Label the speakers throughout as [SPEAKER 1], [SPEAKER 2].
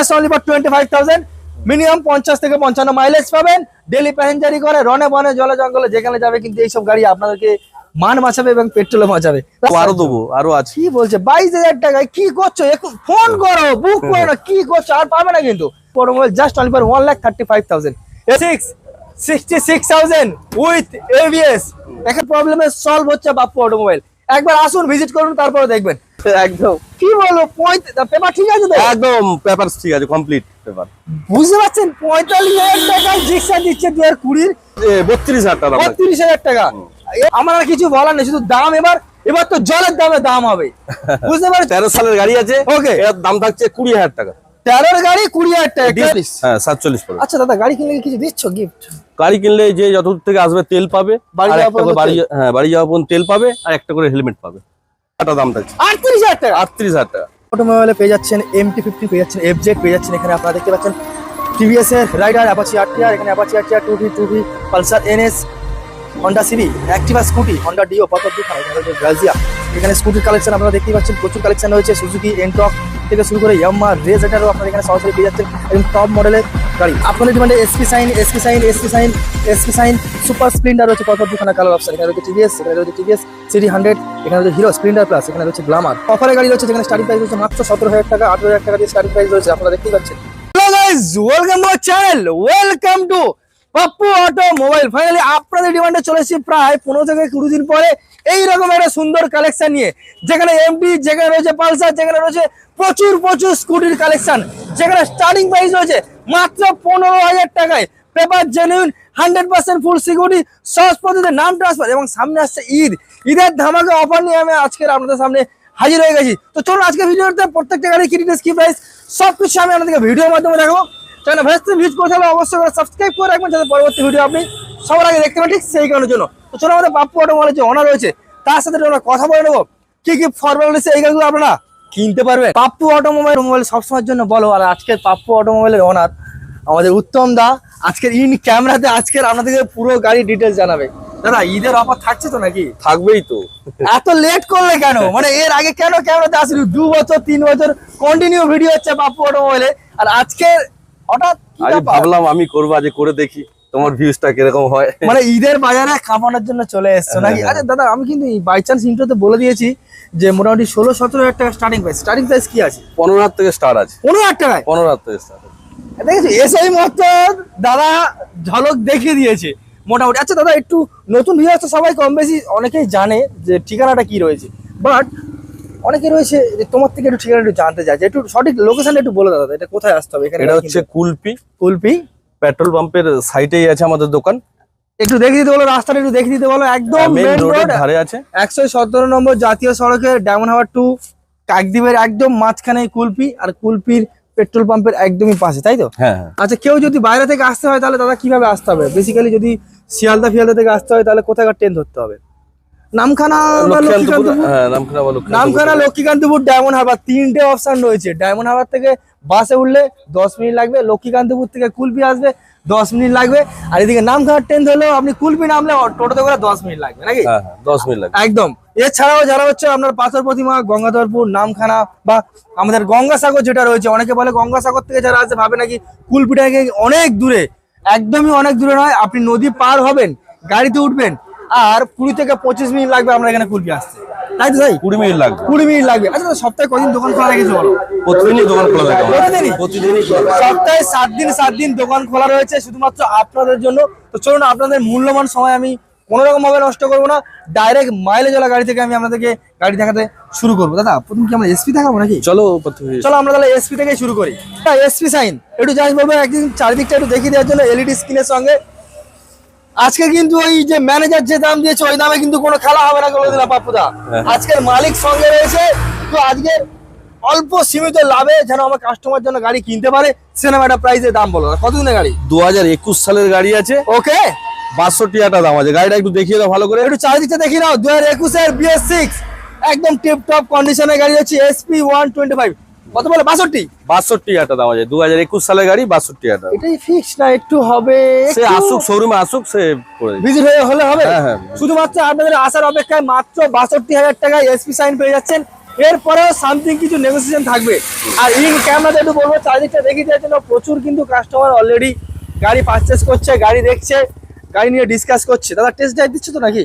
[SPEAKER 1] Just only for twenty five thousand minimum পঞ্চাশ থেকে পঞ্চান্ন মাইলেজ পাবেন। ডেলি প্যাসেঞ্জারি করে রনে বনে জলে জঙ্গলে যেখানে যাবে কিন্তু এইসব গাড়ি আপনাদেরকে মান বাঁচাবে এবং পেট্রোলে বাঁচাবে।
[SPEAKER 2] আরও দেবো আরও আছে।
[SPEAKER 1] কি বলছে? বাইশ হাজার টাকায় কি করছ? এখন ফোন করো বুক করো না কি করছ? আর পাবে না কিন্তু। Automobile just only for one lakh thirty five thousand six sixty six thousand with ABS এখন প্রবলেমের সলভ হচ্ছে বাপ্পু অটোমোবাইল একবার আসুন ভিজিট করুন তারপরে দেখবেন।
[SPEAKER 2] একদম।
[SPEAKER 1] কি বলো পেপার ঠিক আছে তো?
[SPEAKER 2] একদম পেপার ঠিক আছে কমপ্লিট পেপার
[SPEAKER 1] বুঝতে পারছেন? পঁয়তাল্লিশ হাজার টাকা জিক্সা দিচ্ছে দু হাজার কুড়ির
[SPEAKER 2] বত্রিশ হাজার টাকা
[SPEAKER 1] বত্রিশ হাজার টাকা। আমার আর কিছু বলার নেই শুধু দাম এবার এবার তো জলের দামে দাম হবে। বুঝতে পারছেন?
[SPEAKER 2] তেরো সালের গাড়ি আছে
[SPEAKER 1] ওকে
[SPEAKER 2] এর দাম থাকছে কুড়ি হাজার টাকা।
[SPEAKER 1] তেরোর গাড়ি কুড়ি হাজার টাকা
[SPEAKER 2] হ্যাঁ সাতচল্লিশ
[SPEAKER 1] আচ্ছা দাদা গাড়ি কিনলে কিছু দিচ্ছ? গিফট
[SPEAKER 2] গাড়ি কিনলে যে যতদূর থেকে আসবে তেল পাবে
[SPEAKER 1] বাড়ি যাওয়া
[SPEAKER 2] বাড়ি হ্যাঁ বাড়ি যাওয়া পর্যন্ত তেল পাবে আর একটা করে হেলমেট পাবে। একটা দাম থাকছে
[SPEAKER 1] আটত্রিশ হাজার টাকা
[SPEAKER 2] আটত্রিশ হাজার টাকা
[SPEAKER 1] অটোমোবাইলে পেয়ে যাচ্ছেন এমটি ফিফটি পেয়ে যাচ্ছেন এফজেড পেয়ে যাচ্ছেন এখানে আপনারা দেখতে পাচ্ছেন টিভিএস এর রাইডার অ্যাপাচি আরটিআর এখানে Apache RTR two V two V Pulsar NS Honda CB Activa Scooty Honda Dio পথর দুখান গ্রাজিয়া এখানে স্কুটির কালেকশন আপনারা দেখতেই পাচ্ছেন, প্রচুর কালেকশন রয়েছে সুজুকি এনটক থেকে শুরু করে ইয়াম্মা রেজ এটারও আপনারা এখানে সরাসরি পেয়ে যাচ্ছেন এবং টপ মডেলের গাড়ি। আপনাদের ডিমান্ডে SP Shine SP Shine SP Shine SP Shine super Splendor রয়েছে পথর দুখানা কালার অপশন এখানে রয়েছে টিভিএস এখানে রয়েছে টিভিএস সিডি হান্ড্রেড এখানে রয়েছে হিরো স্প্লেন্ডার প্লাস এখানে রয়েছে গ্লামার অফারের গাড়ি রয়েছে, যেখানে স্টার্টিং প্রাইস রয়েছে মাত্র সতেরো হাজার টাকা, আঠারো হাজার টাকা দিয়ে স্টার্টিং প্রাইস রয়েছে, আপনারা দেখতেই পাচ্ছেন। Welcome to Pappu automobile finally আপনাদের ডিমান্ডে চলে এসেছি প্রায় পনেরো থেকে কুড়ি দিন পরে। এইরকম একটা সুন্দর কালেকশন নিয়ে, যেখানে এমপি যেখানে রয়েছে পালসার, যেখানে রয়েছে প্রচুর প্রচুর স্কুটির কালেকশন যেখানে স্টার্টিং প্রাইস রয়েছে মাত্র পনেরো হাজার টাকায়। Paper genuine hundred percent full security সহজ পদ্ধতিতে নাম ট্রান্সফার এবং সামনে আসছে ঈদ। ঈদের ধামাকা অফার নিয়ে আমি আজকের আপনাদের সামনে হাজির হয়ে গেছি। তো চলুন আজকে ভিডিওতে প্রত্যেকটা গাড়ি কি প্রাইস সব কিছু আমি আপনাদেরকে ভিডিওর মাধ্যমে দেখাবো। চ্যানেল ভেস্তে ভিজিট করতে হলে অবশ্যই করে সাবস্ক্রাইব করে রাখবেন যাতে পরবর্তী ভিডিও আপনি সবার আগে দেখতে পান ঠিক সেই কারণের জন্য। তো চলো আমাদের পাপ্পু অটোমোবাইলের যে অনার রয়েছে তার সাথে আমরা কথা বলে নেব। কি কি ফর্মালিটিস এই গাড়িগুলো আপনারা কিনতে পারবেন? পাপ্পু অটোমোবাইল মোবাইল সবসময়ের জন্য বলো আর আজকের পাপ্পু অটোমোবাইলের অনার আমাদের উত্তম দা আজকের ইন ক্যামেরাতে আজকের আপনাদেরকে পুরো গাড়ি ডিটেলস জানাবে। দাদা ঈদের অফার থাকছে তো নাকি?
[SPEAKER 2] থাকবেই তো।
[SPEAKER 1] এত লেট করলে কেন? মানে এর আগে কেন ক্যামেরাতে আসলি দু বছর তিন বছর কন্টিনিউ ভিডিও হচ্ছে বাপু অটোমোবাইলে আর আজকে হঠাৎ ব্যাপার?
[SPEAKER 2] ভাবলাম আমি করব আজ করে দেখি তোমার ভিউজটা কীরকম হয়।
[SPEAKER 1] মানে ঈদের বাজারে কামানোর জন্য চলে এসছো নাকি?
[SPEAKER 2] হ্যাঁ,
[SPEAKER 1] আচ্ছা দাদা আমি কিন্তু বাই চান্স ইন্ট্রোতে বলে দিয়েছি যে মোটামুটি ষোলো সতেরো হাজার টাকা স্টার্টিং প্রাইস স্টার্টিং প্রাইস কি আছে?
[SPEAKER 2] পনেরো হাজার থেকে স্টার্ট আছে।
[SPEAKER 1] পনেরো হাজার টাকায়?
[SPEAKER 2] পনেরো হাজার থেকে স্টার্ট
[SPEAKER 1] দেখেছি এসআই মতো দাদা ঝলক দেখিয়ে দিয়েছে মোটামুটি। আচ্ছা দাদা একটু নতুন ভিউ তো সবাই কম বেশি অনেকেই জানে যে ঠিকানাটা কি রয়েছে। বাট অনেকে রয়েছে যে তোমার থেকে একটু ঠিকানা একটু জানতে যে একটু সঠিক লোকেশন একটু বলে দাদা এটা কোথায় আসতে হবে এখানে
[SPEAKER 2] এটা হচ্ছে কুলপি।
[SPEAKER 1] কুলপি?
[SPEAKER 2] পেট্রোল পাম্পের সাইডেই আছে আমাদের দোকান।
[SPEAKER 1] একটু দেখে দিতে বলো রাস্তাটা একটু দেখে দিতে বলো একদম
[SPEAKER 2] মেন
[SPEAKER 1] মেন
[SPEAKER 2] রোডের
[SPEAKER 1] রোড
[SPEAKER 2] ধারে আছে।
[SPEAKER 1] একশো সতেরো নম্বর জাতীয় সড়কের ডায়মন্ড হাওয়ার টু কাকদ্বীপের একদম মাঝখানে কুলপি আর কুলপির পেট্রোল পাম্পের একদমই পাশে তাই তো?
[SPEAKER 2] হ্যাঁ হ্যাঁ।
[SPEAKER 1] আচ্ছা কেউ যদি বাইরে থেকে আসতে হয় তাহলে দাদা কীভাবে আসতে হবে? বেসিক্যালি যদি শিয়ালদা ফিয়ালদা থেকে আসতে হয় তাহলে কোথাকার ট্রেন ধরতে হবে? নামখানা
[SPEAKER 2] হ্যাঁ নামখানা লক্ষ্মীকান্তপুর
[SPEAKER 1] ডায়মন্ড হারবার তিনটে অপশন রয়েছে। ডায়মন্ড হারবার থেকে বাসে উঠলে দশ মিনিট লাগবে লক্ষ্মীকান্তপুর থেকে কুলপি আসবে দশ মিনিট লাগবে। আর এদিকে নামখানার ট্রেন ধরলেও আপনি কুলপি নামলে টোটোতে করে দশ মিনিট লাগবে নাকি?
[SPEAKER 2] হ্যাঁ হ্যাঁ দশ মিনিট লাগবে।
[SPEAKER 1] একদম। এছাড়াও যারা হচ্ছে আপনার পাথর প্রতিমা গঙ্গাধরপুর নামখানা বা আমাদের গঙ্গাসাগর যেটা রয়েছে অনেকে বলে গঙ্গাসাগর থেকে যারা আছে ভাবে নাকি কুলপিটা অনেক দূরে একদমই অনেক দূরে নয় আপনি নদী পার হবেন গাড়িতে উঠবেন আর কুড়ি থেকে পঁচিশ মিনিট লাগবে আমরা এখানে কুলপি আসতে। তাই তো ভাই?
[SPEAKER 2] কুড়ি মিনিট লাগবে।
[SPEAKER 1] কুড়ি মিনিট লাগবে। আচ্ছা সপ্তাহে কদিন দোকান খোলা রেখেছে বলো?
[SPEAKER 2] প্রতিদিনই দোকান খোলা থাকে
[SPEAKER 1] প্রতিদিনই?
[SPEAKER 2] প্রতিদিনই
[SPEAKER 1] সপ্তাহে সাত দিন সাত দিন দোকান খোলা রয়েছে শুধুমাত্র আপনাদের জন্য। তো চলুন আপনাদের মূল্যবান সময় আমি কোনো রকম ভাবে নষ্ট করব না। ডাইরেক্ট মাইলেজ ওলা গাড়ি থেকে আমি আপনাদেরকে গাড়ি দেখাতে শুরু করব। দাদা প্রথম কি আমরা এসপি দেখাবো নাকি?
[SPEAKER 2] চলো
[SPEAKER 1] চলো আমরা তাহলে এসপি থেকে শুরু করি। এসপি সাইন একটু জাস্ট বলব একদিন চারিদিকটা একটু দেখিয়ে দেওয়ার জন্য এলইডি স্ক্রিনের সঙ্গে আজকে কিন্তু ওই যে ম্যানেজার যে দাম দিয়েছে ওই দামে কিন্তু কোনো খেলা হবে না কোনোদিন দিলাম পাপ্পুদা
[SPEAKER 2] হ্যাঁ।
[SPEAKER 1] আজকের মালিক সঙ্গে রয়েছে তো আজকে অল্প সীমিত লাভে যেন আমার কাস্টমার জন্য গাড়ি কিনতে পারে সিনেমা একটা প্রাইসের দাম বলো। কত দিনের গাড়ি?
[SPEAKER 2] দু হাজার একুশ সালের গাড়ি আছে।
[SPEAKER 1] ওকে।
[SPEAKER 2] বাষট্টি হাজার দাম আছে। গাড়িটা একটু দেখিয়ে দাও ভালো করে।
[SPEAKER 1] একটু চারিদিকটা দেখি নাও দু হাজার একুশের বিএস সিক্স একদম টিপ টপ কন্ডিশনের গাড়ি হচ্ছে এসপি ওয়ান টোয়েন্টি ফাইভ কত বলে? বাষট্টি?
[SPEAKER 2] বাষট্টি হাজার দাম আছে। দু হাজার একুশ সালের গাড়ি বাষট্টি হাজার
[SPEAKER 1] এটাই ফিক্স না? একটু হবে
[SPEAKER 2] সে আসুক শোরুমে আসুক সে করে
[SPEAKER 1] ভিজিট হয়ে হলে হবে?
[SPEAKER 2] হ্যাঁ, হ্যাঁ।
[SPEAKER 1] শুধুমাত্র আপনাদের আসার অপেক্ষায় মাত্র বাষট্টি হাজার টাকায় এসপি সাইন পেয়ে যাচ্ছেন। এরপরেও সামথিং কিছু নেগোসিয়েশন থাকবে। আর ইন ক্যামেরাতে একটু বলব চারিদিকটা দেখিয়ে দেওয়ার জন্য প্রচুর কিন্তু কাস্টমার অলরেডি গাড়ি পারচেস করছে গাড়ি দেখছে গাড়ি নিয়ে ডিসকাস করছে। দাদা টেস্ট ড্রাইভ দিচ্ছে তো নাকি?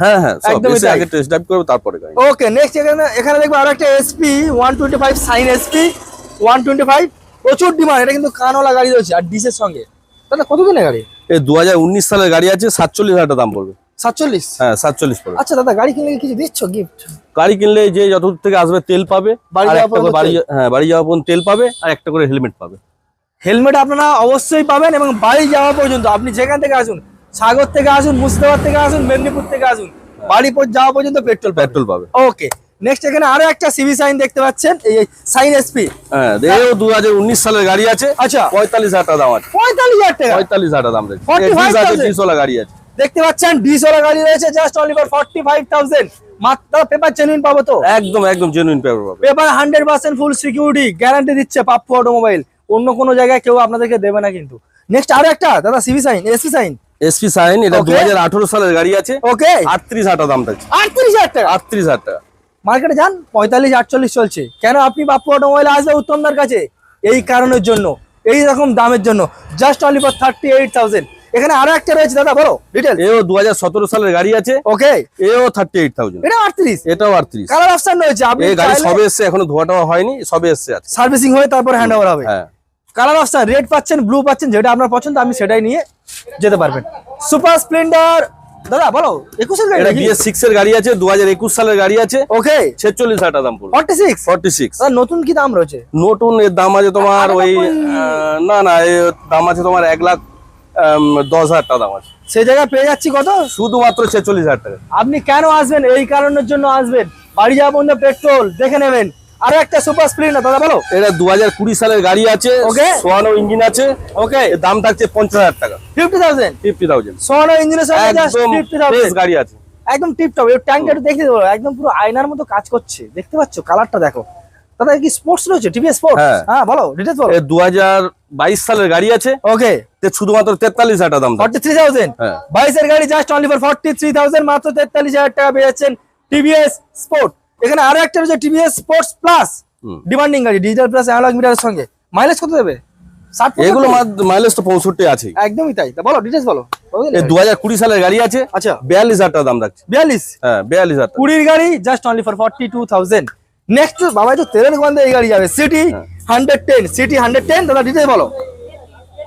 [SPEAKER 2] হ্যাঁ হ্যাঁ সব
[SPEAKER 1] একদমই
[SPEAKER 2] আগে টেস্ট ড্রাইভ করবে তারপরে গাড়ি
[SPEAKER 1] ওকে নেক্সট এখানে এখানে দেখব আরও SP one twenty five Shine SP প্রচুর ডিমান্ড এটা কিন্তু কানওয়ালা গাড়ি রয়েছে আর ডিসের সঙ্গে। দাদা কত দিনের গাড়ি
[SPEAKER 2] এই দু সালের গাড়ি আছে সাতচল্লিশ হাজার টাকা দাম পড়বে।
[SPEAKER 1] সাতচল্লিশ?
[SPEAKER 2] হ্যাঁ সাতচল্লিশ পড়বে।
[SPEAKER 1] আচ্ছা দাদা গাড়ি কিনলে কিছু দিচ্ছ গিফট
[SPEAKER 2] গাড়ি কিনলে যে যত দূর থেকে আসবে তেল পাবে
[SPEAKER 1] বাড়ি
[SPEAKER 2] হ্যাঁ বাড়ি যাওয়া পর্যন্ত তেল পাবে আর একটা করে হেলমেট পাবে।
[SPEAKER 1] হেলমেট আপনারা অবশ্যই পাবেন এবং বাড়ি যাওয়া পর্যন্ত আপনি যেখান থেকে আসুন সাগর থেকে আসুন মুর্শিদাবাদ থেকে আসুন মেদিনীপুর থেকে আসুন। বাড়ি যাওয়া পর্যন্ত পেট্রোল
[SPEAKER 2] পেট্রোল পাবে
[SPEAKER 1] ওকে নেক্সট এখানে আরও একটা সিভি সাইন দেখতে পাচ্ছেন এই সাইন এসপি
[SPEAKER 2] হ্যাঁ দু সালের গাড়ি আছে।
[SPEAKER 1] আচ্ছা।
[SPEAKER 2] পঁয়তাল্লিশ হাজার টাকা দাম আছে।
[SPEAKER 1] পঁয়তাল্লিশ হাজার টাকা?
[SPEAKER 2] পঁয়তাল্লিশ হাজার টাকা দাম রয়েছে।
[SPEAKER 1] 45,000
[SPEAKER 2] আছে গাড়ি আছে।
[SPEAKER 1] দেখতে পাচ্ছেন ডিসওয়ালা গাড়ি রয়েছে just only for forty five thousand মাত্র পেপার জেনুইন পাবো তো?
[SPEAKER 2] একদম একদম জেনুইন পেপার পাবে।
[SPEAKER 1] Paper hundred percent full security guarantee দিচ্ছে পাপ্পু অটোমোবাইল অন্য কোনো জায়গায় কেউ আপনাদেরকে দেবে না কিন্তু। নেক্সট আরও একটা দাদা CB Shine SP Shine
[SPEAKER 2] SP Shine এটা দু
[SPEAKER 1] Okay.
[SPEAKER 2] সালের গাড়ি আছে।
[SPEAKER 1] ওকে
[SPEAKER 2] আটত্রিশ হাজার টাকা দাম থাকছে
[SPEAKER 1] আটত্রিশ হাজার টাকা?
[SPEAKER 2] আটত্রিশ হাজার টাকা।
[SPEAKER 1] মার্কেটে যান পঁয়তাল্লিশ আটচল্লিশ চলছে। কেন আপনি বাপ্পু অটোমোবাইলে আসবে উত্তমদার কাছে? এই কারণের জন্য এই রকম দামের জন্য। Just only for thirty eight thousand এখানে আরও একটা রয়েছে দাদা বলো ডিটেল
[SPEAKER 2] এও দু সালের গাড়ি আছে।
[SPEAKER 1] ওকে
[SPEAKER 2] এও থার্টি এইট থাউজেন্ড
[SPEAKER 1] এটা আটত্রিশ?
[SPEAKER 2] এটাও আটত্রিশ।
[SPEAKER 1] কালার অপশন রয়েছে। আপনি
[SPEAKER 2] এই গাড়ি সবে এসছে এখনও ধোয়া টোয়া হয়নি সবে এসছে
[SPEAKER 1] সার্ভিসিং হয়ে তারপর হ্যান্ড ওভার হবে।
[SPEAKER 2] হ্যাঁ।
[SPEAKER 1] কালার অপশন রেড পাচ্ছেন ব্লু পাচ্ছেন যেটা আপনার পছন্দ আপনি সেটাই নিয়ে যেতে পারবেন। সুপার স্প্লেন্ডার দাদা বলো একুশের গাড়ি
[SPEAKER 2] এটা বিএস সিক্স এর গাড়ি আছে দু হাজার একুশ সালের গাড়ি আছে।
[SPEAKER 1] ওকে।
[SPEAKER 2] ছেচল্লিশ হাজার টাকা দাম পড়বে।
[SPEAKER 1] Forty six?
[SPEAKER 2] Forty six.
[SPEAKER 1] নতুন কি দাম রয়েছে?
[SPEAKER 2] নতুন এর দাম আছে তোমার ওই না না এর দাম আছে তোমার এক লাখ দশ হাজার টাকা দাম আছে।
[SPEAKER 1] সে জায়গায় পেয়ে যাচ্ছি কত?
[SPEAKER 2] শুধুমাত্র ছেচল্লিশ হাজার টাকা।
[SPEAKER 1] আপনি কেন আসবেন? এই কারণের জন্য আসবেন। বাড়ি যাওয়া পর্যন্ত পেট্রোল দেখে নেবেন। আরও একটা সুপার স্প্লেন্ডার দাদা বলো।
[SPEAKER 2] এটা দু হাজার কুড়ি সালের গাড়ি আছে
[SPEAKER 1] Okay.
[SPEAKER 2] সোয়ানো ইঞ্জিন আছে
[SPEAKER 1] ওকে।
[SPEAKER 2] দাম থাকছে পঞ্চাশ হাজার টাকা।
[SPEAKER 1] Fifty thousand?
[SPEAKER 2] Fifty thousand.
[SPEAKER 1] সোনা ইঞ্জিনের সঙ্গে
[SPEAKER 2] গাড়ি আছে।
[SPEAKER 1] একদম টিপ টপ এর ট্যাঙ্কটা একটু দেখে দেবো একদম পুরো আয়নার মতো কাজ করছে। দেখতে পাচ্ছ কালারটা দেখো। দাদা কি স্পোর্টস রয়েছে? টিভি স্পোর্টস
[SPEAKER 2] হ্যাঁ।
[SPEAKER 1] হ্যাঁ বলো ডিটেলস বলো।
[SPEAKER 2] দু হাজার বাইশ সালের গাড়ি আছে।
[SPEAKER 1] ওকে।
[SPEAKER 2] তে শুধুমাত্র তেতাল্লিশ হাজার টাকা দাম থাকছে।
[SPEAKER 1] ফর্টি থ্রি থাউজেন্ড
[SPEAKER 2] হ্যাঁ।
[SPEAKER 1] বাইশের গাড়ি just only for forty three thousand মাত্র তেতাল্লিশ হাজার টাকা পেয়ে যাচ্ছেন টিভিএস স্পোর্ট এখানে আরও একটা রয়েছে টিভিএস স্পোর্টস প্লাস ডিমান্ডিং গাড়ি ডিজিটাল প্লাস অ্যানালগ মিটারের সঙ্গে। মাইলেজ কত দেবে?
[SPEAKER 2] এগুলো মাইলেজ তো পঁয়ষট্টি আছে
[SPEAKER 1] একদমই তাই। তা বলো ডিটেলস বলো।
[SPEAKER 2] এই দু হাজার কুড়ি সালের গাড়ি আছে।
[SPEAKER 1] আচ্ছা।
[SPEAKER 2] বিয়াল্লিশ হাজার টাকা দাম রাখছে।
[SPEAKER 1] বিয়াল্লিশ?
[SPEAKER 2] হ্যাঁ বিয়াল্লিশ হাজার
[SPEAKER 1] কুড়ির গাড়ি just only for forty two thousand next বাবা তো তেলের গন্ধে এই গাড়ি যাবে। City. Hundred ten city hundred ten দাদা ডিটেলস বলো।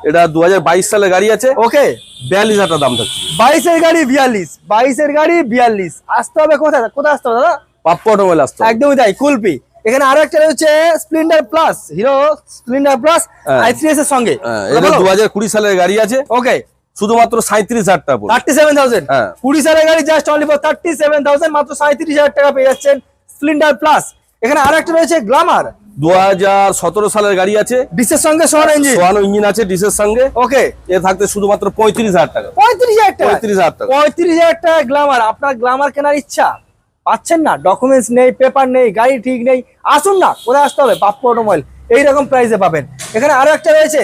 [SPEAKER 2] এটা দু হাজার বাইশ সালের গাড়ি আছে।
[SPEAKER 1] ওকে
[SPEAKER 2] বিয়াল্লিশ হাজার টাকা দাম থাকছে।
[SPEAKER 1] বাইশের গাড়ি বিয়াল্লিশ বাইশের গাড়ি বিয়াল্লিশ। আসতে হবে কোথায়? কোথায় আসতে হবে দাদা?
[SPEAKER 2] পাপ্পু অটোমোবাইল আসতো।
[SPEAKER 1] একদমই তাই কুলপি। এখানে আরও একটা রয়েছে Splendor plus Hero Splendor plus
[SPEAKER 2] হ্যাঁ।
[SPEAKER 1] আইসিএস এর সঙ্গে।
[SPEAKER 2] এটা দু হাজার কুড়ি সালের গাড়ি আছে।
[SPEAKER 1] ওকে
[SPEAKER 2] শুধুমাত্র সাঁত্রিশ হাজার টাকা
[SPEAKER 1] থার্টি সেভেন থাউজেন্ড
[SPEAKER 2] হ্যাঁ।
[SPEAKER 1] কুড়ি সালের গাড়ি just only for thirty seven thousand মাত্র সাঁত্রিশ হাজার টাকা পেয়ে যাচ্ছেন স্প্লেন্ডার প্লাস এখানে আরও একটা রয়েছে গ্লামার
[SPEAKER 2] দু হাজার সতেরো সালের গাড়ি আছে।
[SPEAKER 1] ডিসের সঙ্গে সোয়ান ইঞ্জিন
[SPEAKER 2] সোয়ানো ইঞ্জিন আছে ডিসের সঙ্গে।
[SPEAKER 1] ওকে
[SPEAKER 2] এ থাকতে শুধুমাত্র পঁয়ত্রিশ হাজার টাকা।
[SPEAKER 1] পঁয়ত্রিশ হাজার টাকা?
[SPEAKER 2] পঁয়ত্রিশ হাজার টাকা।
[SPEAKER 1] পঁয়ত্রিশ হাজার টাকা গ্লামার আপনার গ্লামার কেনার ইচ্ছা? পাচ্ছেন না ডকুমেন্টস নেই পেপার নেই গাড়ি ঠিক নেই আসুন না কোথায় আসতে হবে বাপ্পু অটোমোবাইল এইরকম প্রাইসে পাবেন। এখানে আরও একটা রয়েছে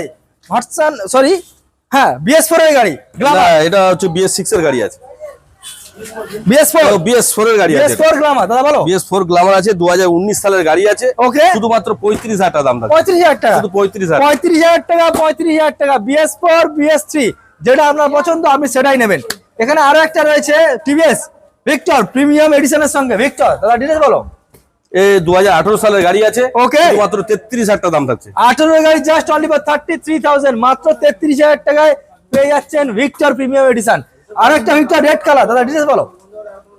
[SPEAKER 1] ভার্সান সরি হ্যাঁ বিএস ফোর এর গাড়ি
[SPEAKER 2] এটা হচ্ছে বিএস সিক্স এর গাড়ি আছে। সালের গাড়ি আছে।
[SPEAKER 1] ওকে
[SPEAKER 2] শুধুমাত্র পঁয়ত্রিশ হাজার টাকা দাম
[SPEAKER 1] পঁয়ত্রিশ হাজার টাকা।
[SPEAKER 2] পঁয়ত্রিশ হাজার।
[SPEAKER 1] পঁয়ত্রিশ হাজার টাকা পঁয়ত্রিশ হাজার টাকা বিএস ফোর বিএস থ্রি যেটা আপনার পছন্দ আপনি সেটাই নেবেন। এখানে আরও একটা রয়েছে টিভিএস ভিক্টর প্রিমিয়াম এডিশনের সঙ্গে। ভিক্টর দাদা ডিটেলস বলো।
[SPEAKER 2] এই দু হাজার আঠারো সালের গাড়ি আছে।
[SPEAKER 1] Okay.
[SPEAKER 2] শুধুমাত্র তেত্রিশ হাজার টাকা দাম থাকছে।
[SPEAKER 1] আঠারো গাড়ি just only for thirty three thousand মাত্র তেত্রিশ হাজার টাকায় পেয়ে যাচ্ছেন ভিক্টর প্রিমিয়াম এডিশন আর একটা ভিক্টর রেড কালার দাদা ডিটেলস বলো।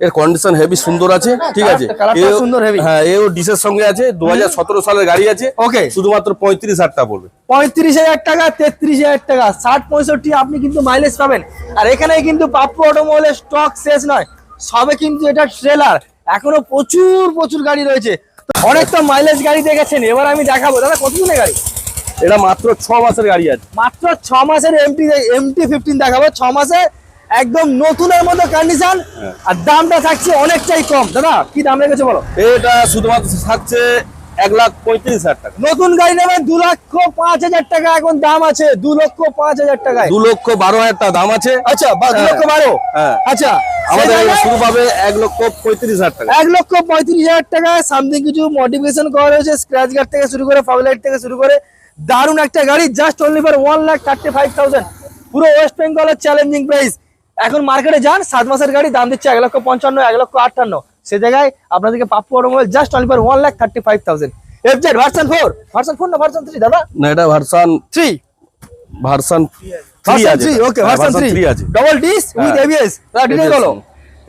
[SPEAKER 2] এর কন্ডিশন হেভি সুন্দর আছে ঠিক আছে।
[SPEAKER 1] সুন্দর heavy।
[SPEAKER 2] হ্যাঁ এও ডিসের সঙ্গে আছে দু হাজার সতেরো সালের গাড়ি আছে।
[SPEAKER 1] ওকে
[SPEAKER 2] শুধুমাত্র পঁয়ত্রিশ হাজার টাকা পড়বে।
[SPEAKER 1] পঁয়ত্রিশ হাজার টাকা তেত্রিশ হাজার টাকা। ষাট পঁয়ষট্টি আপনি কিন্তু মাইলেজ পাবেন। আর এখানে কিন্তু পাপ্পু অটোমোবাইলের স্টক শেষ নয়। সবে কিন্তু এটা ট্রেলার এখনও প্রচুর প্রচুর গাড়ি রয়েছে। অনেকটা অনেক তো মাইলেজ গাড়ি দেখেছেন এবার আমি দেখাবো। দাদা কতদিনের গাড়ি?
[SPEAKER 2] এটা মাত্র ছ মাসের গাড়ি আছে।
[SPEAKER 1] মাত্র ছ মাসের এমটি এমটি ফিফটিন দেখাবো। ছ মাসে একদম নতুনের মতো কন্ডিশন আর দামটা থাকছে অনেকটাই কম। দাদা কি দাম রেখেছে বলো?
[SPEAKER 2] এটা শুধুমাত্র থাকছে এক লাখ পঁয়ত্রিশ হাজার টাকা।
[SPEAKER 1] নতুন গাড়ি নেবে দু লক্ষ পাঁচ হাজার টাকা এখন দাম আছে দু লক্ষ পাঁচ হাজার টাকায়।
[SPEAKER 2] দু লক্ষ বারো হাজার টাকা দাম আছে।
[SPEAKER 1] আচ্ছা দু
[SPEAKER 2] হ্যাঁ।
[SPEAKER 1] লক্ষ বারো?
[SPEAKER 2] হ্যাঁ।
[SPEAKER 1] আচ্ছা
[SPEAKER 2] আমাদের শুরু পাবে এক লক্ষ পঁয়ত্রিশ হাজার টাকা।
[SPEAKER 1] এক লক্ষ পঁয়ত্রিশ হাজার সামথিং কিছু মডিফিকেশন করা রয়েছে স্ক্র্যাচ গার্ড থেকে শুরু করে থেকে শুরু করে। দারুণ একটা গাড়ি just only for one lakh thirty five thousand পুরো ওয়েস্ট বেঙ্গলের চ্যালেঞ্জিং প্রাইস এখন মার্কেটে যান সাত মাসের গাড়ি দাম দিচ্ছে এক লক্ষ পঞ্চান্ন এক লক্ষ আটান্ন। সে জায়গায় আপনাদেরকে Pappu automobile just only for one lakh thirty five thousand FZ version four version four না ভার্সন থ্রি দাদা?
[SPEAKER 2] না এটা version
[SPEAKER 1] three
[SPEAKER 2] version
[SPEAKER 1] okay version three
[SPEAKER 2] আছে।
[SPEAKER 1] Double disc with. এবিএস দাদা ডিটেল বলো।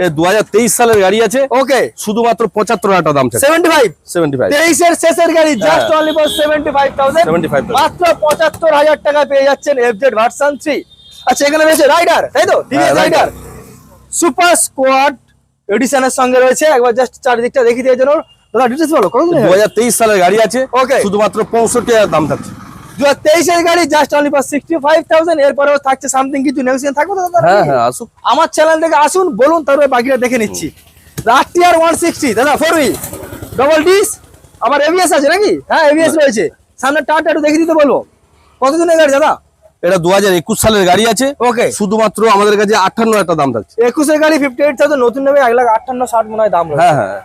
[SPEAKER 2] এ দু হাজার তেইশ সালের গাড়ি আছে।
[SPEAKER 1] ওকে
[SPEAKER 2] শুধুমাত্র পঁচাত্তর হাজার টাকা দাম
[SPEAKER 1] সেভেন্টি ফাইভ
[SPEAKER 2] সেভেন্টি ফাইভ
[SPEAKER 1] তেইশের শেষের গাড়ি just. Only for seventy five thousand
[SPEAKER 2] 75,000
[SPEAKER 1] মাত্র পঁচাত্তর হাজার টাকা পেয়ে যাচ্ছেন এফজেড ভার্সন থ্রি আচ্ছা এখানে রয়েছে রাইডার তাই তো? রাইডার সুপার স্কোয়াড এডিশনের সঙ্গে রয়েছে। একবার জাস্ট চারিদিকটা দেখিয়ে দিয়ে জন্য দাদা ডিটেলস বলো কত
[SPEAKER 2] দু হাজার তেইশ সালের গাড়ি আছে
[SPEAKER 1] Okay.
[SPEAKER 2] শুধুমাত্র পঁয়ষট্টি হাজার দাম থাকছে।
[SPEAKER 1] দু হাজার তেইশের গাড়ি just only for sixty five thousand এরপরেও থাকছে সামথিং কিছু নেগোসিয়েশন থাকবে দাদা?
[SPEAKER 2] হ্যাঁ হ্যাঁ আসুক।
[SPEAKER 1] আমার চ্যানেল থেকে আসুন বলুন তারপরে বাকিটা দেখে নিচ্ছি। রাশিয়ার ওয়ান সিক্সটি দাদা ফোর হুইল ডবল ডিস আবার এবিএস আছে নাকি? হ্যাঁ এবিএস রয়েছে। সামনে টাটা একটু দেখে দিতে বলব। কতদিনের গাড়ি দাদা?
[SPEAKER 2] এটা দু হাজার একুশ সালের গাড়ি আছে।
[SPEAKER 1] ওকে
[SPEAKER 2] শুধুমাত্র আমাদের কাছে আটান্ন টাকা দাম থাকছে।
[SPEAKER 1] একুশের গাড়ি ফিফটি এইট থাউজেন্ড নতুন নেবে এক লাখ আটান্ন ষাট মনে হয় দাম
[SPEAKER 2] হ্যাঁ হ্যাঁ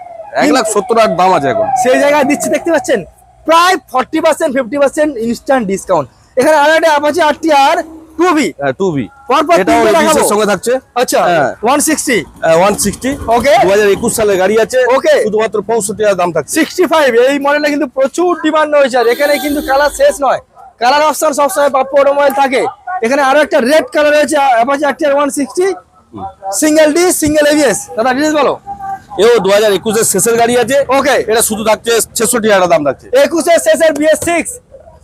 [SPEAKER 2] এক লাখ সত্তর হাজার দাম আছে এখন।
[SPEAKER 1] সেই জায়গায় দিচ্ছি দেখতে পাচ্ছেন? প্রায় forty percent fifty percent instant discount এখানে আর একটা RT R two V
[SPEAKER 2] two ABS এর
[SPEAKER 1] দেখাবো।
[SPEAKER 2] সঙ্গে থাকছে।
[SPEAKER 1] আচ্ছা
[SPEAKER 2] হ্যাঁ।
[SPEAKER 1] One sixty
[SPEAKER 2] one sixty
[SPEAKER 1] okay
[SPEAKER 2] দু হাজার একুশ সালের গাড়ি আছে।
[SPEAKER 1] Okay.
[SPEAKER 2] শুধুমাত্র পঁয়ষট্টি দাম থাকছে।
[SPEAKER 1] সিক্সটি ফাইভ এই মডেলটা কিন্তু প্রচুর ডিমান্ড রয়েছে। আর এখানে কিন্তু কালার শেষ নয়। কালার অপশন সবসময় পাপ্পু মোবাইল থাকে। এখানে আরও একটা রেড কালার রয়েছে Apache RTR one sixty single D single ABS দাদা ডিটেলস বলো।
[SPEAKER 2] এও দু হাজার একুশের শেষের গাড়ি আছে।
[SPEAKER 1] ওকে
[SPEAKER 2] এটা শুধু থাকছে ছেষট্টি হাজার দাম থাকছে।
[SPEAKER 1] একুশে শেষের BS six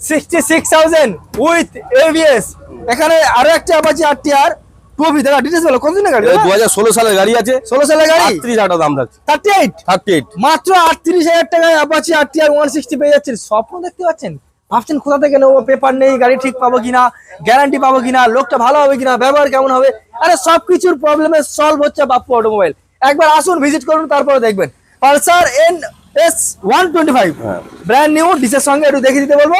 [SPEAKER 1] sixty six thousand with ABS এখানে আরও একটা অ্যাপাচি আরটিআর টু বি দাদা ডিটেলস বলো কতদিনের গাড়ি?
[SPEAKER 2] দু হাজার ষোলো সালের গাড়ি আছে।
[SPEAKER 1] ষোলো সালের গাড়ি?
[SPEAKER 2] আটত্রিশ হাজার টাকা দাম থাকছে।
[SPEAKER 1] থার্টি এইট
[SPEAKER 2] থার্টি এইট
[SPEAKER 1] মাত্র আটত্রিশ হাজার টাকায় অ্যাপাচি আরটিআর ওয়ান সিক্সটি পেয়ে যাচ্ছেন। স্বপ্ন দেখতে পাচ্ছেন? ভাবছেন কোথা থেকে নেব? পেপার নেই গাড়ি ঠিক পাবো কিনা? গ্যারান্টি পাবো কিনা? লোকটা ভালো হবে কিনা? ব্যবহার কেমন হবে? আরে সবকিছুর প্রবলেমের সলভ হচ্ছে বাপ্পু অটোমোবাইল একবার আসুন ভিজিট করুন তারপরে দেখবেন। Pulsar N S one twenty five. Brand new ডিসের সঙ্গে একটু দেখে দিতে বলব।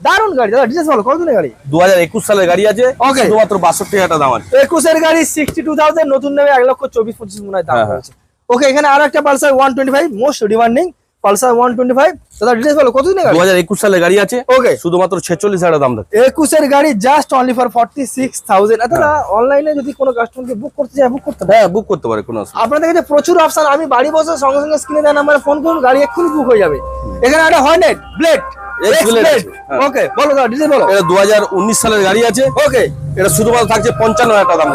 [SPEAKER 1] দারুণ গাড়ি দাদা ডিসেস বলো কতদিনের গাড়ি?
[SPEAKER 2] দু হাজার একুশ সালের গাড়ি আছে
[SPEAKER 1] Okay.
[SPEAKER 2] শুধুমাত্র বাষট্টি হাজার টাকা দাম আছে
[SPEAKER 1] একুশের গাড়ি সিক্সটি টু থাউজেন্ড নতুন নেবে এক লক্ষ চব্বিশ পঁচিশ মনে হয় দাম
[SPEAKER 2] হ্যাঁ, হ্যাঁ।
[SPEAKER 1] ওকে এখানে আর একটা Pulsar one twenty five most demanding Pulsar one twenty five দাদা ডিটেলস বলো কতদিনের গাড়ি?
[SPEAKER 2] দু হাজার একুশ সালের গাড়ি আছে।
[SPEAKER 1] ওকে
[SPEAKER 2] শুধুমাত্র ছেচল্লিশ হাজার দাম
[SPEAKER 1] একুশের গাড়ি just only for forty six thousand দাদা অনলাইনে যদি কোনো কাস্টমারকে বুক করতে চায় বুক করতে
[SPEAKER 2] হ্যাঁ বুক করতে পারে কোনো
[SPEAKER 1] আপনাদের কাছে প্রচুর অপশন আমি বাড়ি বসে সঙ্গে সঙ্গে স্ক্রিনে দেন আমার ফোন করুন গাড়ি এক্ষুনি বুক হয়ে যাবে। এখানে একটা হর্নেট ব্লেড
[SPEAKER 2] হ্যাঁ।
[SPEAKER 1] ওকে বলো দাদা ডিটেল বলো।
[SPEAKER 2] এটা দু হাজার উনিশ সালের গাড়ি আছে।
[SPEAKER 1] ওকে
[SPEAKER 2] এটা শুধুমাত্র থাকছে পঞ্চান্ন হাজার টাকা দাম।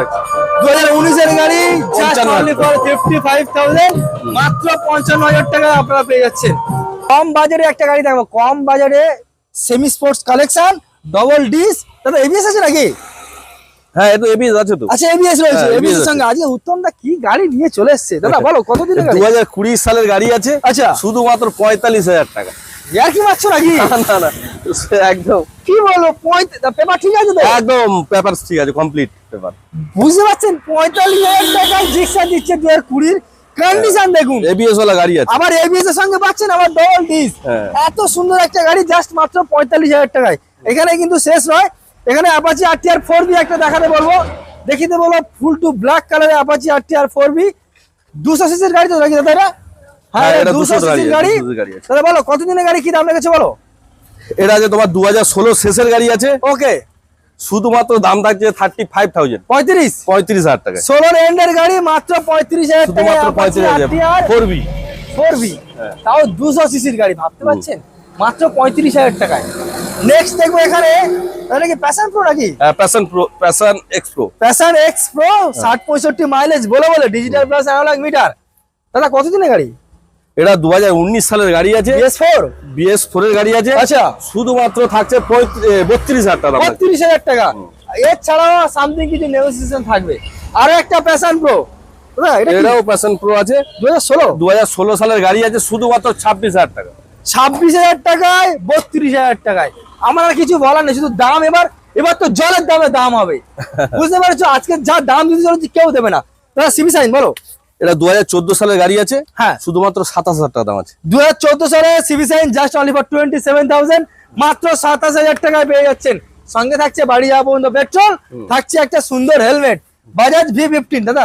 [SPEAKER 1] উনিশের গাড়ি জাস্ট অনলি ফর মাত্র টাকা আপনারা পেয়ে যাচ্ছেন। কম বাজারে একটা গাড়ি কম বাজারে semi sports collection double disc দাদা এবিএস আছে নাকি?
[SPEAKER 2] হ্যাঁ এটা এবিএস আছে তো।
[SPEAKER 1] আচ্ছা এবিএস রয়েছে।
[SPEAKER 2] হ্যাঁ,
[SPEAKER 1] এবিএস এর সঙ্গে। আজকে উত্তম দা কি গাড়ি নিয়ে চলে এসেছে? দাদা বলো গাড়ি?
[SPEAKER 2] সালের গাড়ি আছে।
[SPEAKER 1] আচ্ছা।
[SPEAKER 2] শুধুমাত্র পঁয়তাল্লিশ হাজার টাকা।
[SPEAKER 1] ইয়ার কি মারছো নাকি
[SPEAKER 2] না না না একদম
[SPEAKER 1] কি বলো পেপার ঠিক আছে তো
[SPEAKER 2] একদম পেপার ঠিক আছে কমপ্লিট পেপার
[SPEAKER 1] বুঝতে পারছেন পঁয়তাল্লিশ হাজার টাকায় জিক্সা দিচ্ছে দু হাজার কুড়ির কন্ডিশন দেখুন।
[SPEAKER 2] এবিএস ওয়ালা গাড়ি আছে।
[SPEAKER 1] আবার এবিএস এর সঙ্গে পাচ্ছেন আবার ডবল ডিস
[SPEAKER 2] হ্যাঁ।
[SPEAKER 1] এত সুন্দর একটা গাড়ি জাস্ট মাত্র পঁয়তাল্লিশ হাজার টাকায়। এখানে কিন্তু শেষ নয়। এখানে অ্যাপাচি আরটিআর ফোর বি একটা দেখাতে বলব। দেখিতে বলব ফুল টু ব্ল্যাক কালারের অ্যাপাচি আরটিআর ফোর বি দুশো সিসির গাড়ি তো নাকি দাদা হ্যাঁ
[SPEAKER 2] হ্যাঁ,
[SPEAKER 1] এটা
[SPEAKER 2] এটা
[SPEAKER 1] দুশো
[SPEAKER 2] 200 গাড়ি,
[SPEAKER 1] সিসির গাড়ি
[SPEAKER 2] 200 গাড়ি আছে।
[SPEAKER 1] দাদা বলো কতদিনের গাড়ি? কি দাম লেগেছে বলো?
[SPEAKER 2] এটা আছে তোমার দু হাজার ষোলো শেষের গাড়ি আছে।
[SPEAKER 1] ওকে।
[SPEAKER 2] শুধুমাত্র দাম থাকছে থার্টি ফাইভ থাউজেন্ড
[SPEAKER 1] পঁয়ত্রিশ?
[SPEAKER 2] পঁয়ত্রিশ হাজার টাকা।
[SPEAKER 1] এন্ডের গাড়ি মাত্র পঁয়ত্রিশ হাজার টাকা।
[SPEAKER 2] শুধুমাত্র পঁয়ত্রিশ হাজার। ফোর বি
[SPEAKER 1] ফোর বি তাও দুশো সিসির গাড়ি ভাবতে পারছেন? মাত্র পঁয়ত্রিশ হাজার টাকায়। নেক্সট দেখব এখানে তাহলে কি প্যাশন প্রো নাকি?
[SPEAKER 2] Passion Pro Passion X Pro
[SPEAKER 1] Passion X Pro ষাট পঁয়ষট্টি মাইলেজ বলে বলে ডিজিটাল প্লাস অ্যানালগ মিটার দাদা কতদিনের গাড়ি?
[SPEAKER 2] এটা দু হাজার উনিশ সালের গাড়ি আছে।
[SPEAKER 1] BS four?
[SPEAKER 2] বিএস ফোর এর গাড়ি আছে।
[SPEAKER 1] আচ্ছা।
[SPEAKER 2] শুধুমাত্র থাকছে বত্রিশ হাজার টাকা
[SPEAKER 1] বত্রিশ হাজার টাকা। এছাড়াও সামথিং কিছু নেগোসিয়েশন থাকবে। আরও একটা প্যাশন প্রো
[SPEAKER 2] এটাও প্যাশন প্রো আছে।
[SPEAKER 1] দু হাজার ষোলো?
[SPEAKER 2] দু হাজার ষোলো সালের গাড়ি আছে শুধুমাত্র ছাব্বিশ হাজার টাকা।
[SPEAKER 1] ছাব্বিশ হাজার টাকায় বত্রিশ হাজার টাকায়। আমার আর কিছু বলার নেই শুধু দাম এবার এবার তো জলের দামে দাম হবে। বুঝতে পারছ? আজকে যা দাম দিতে চলেছে কেউ দেবে না। দাদা সিবি সাইন বলো।
[SPEAKER 2] এটা দু হাজার চোদ্দ সালের গাড়ি আছে।
[SPEAKER 1] হ্যাঁ।
[SPEAKER 2] শুধুমাত্র সাতাশ হাজার টাকা দাম আছে।
[SPEAKER 1] দু হাজার চোদ্দ সালে CB Shine just only for twenty seven thousand মাত্র সাতাশ হাজার টাকায় পেয়ে যাচ্ছেন। সঙ্গে থাকছে বাড়ি যাওয়া পর্যন্ত পেট্রোল থাকছে একটা সুন্দর হেলমেট বাজাজ ভি ফিফটিন দাদা